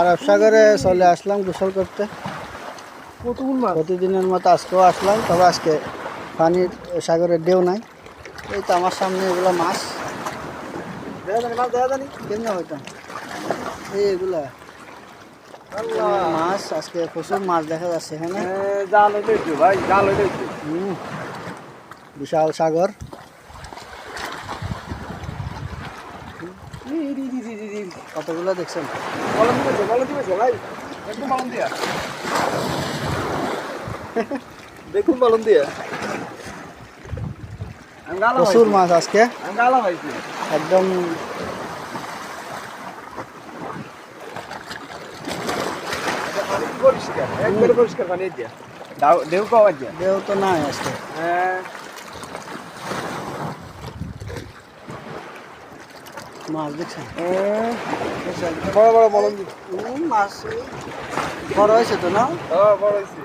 আরব সাগরে চলে আসলাম গোসল করতে। প্রতিদিনের মতো আজকেও আসলাম তবে আজকে পানির সাগরের ঢেউ নাই। এই তো আমার সামনে এগুলো মাছ। মাছ দেখা জানি কেমনে হইতাম এই এগুলা। মাছ আজকে প্রচুর মাছ দেখা যাচ্ছে এখানে হ্যাঁ, জাল হইলে একটু ভাই জাল হইলে বিশাল সাগর। কতগুলো দেখছেন? কলম দিয়েছে কলম দিয়েছে ভাই। একদম কলম দিয়া। দেখুন কলম দিয়া। প্রচুর মাছ আজকে। একদম পরিষ্কার? একবারে পরিষ্কার পানি দিয়া। দেউ তো নাই আজকে। হ্যাঁ। মাছ দেখছেন বড় বড় হুম, মাছ বড় হয়েছে তো না? হ্যাঁ বড় হইছে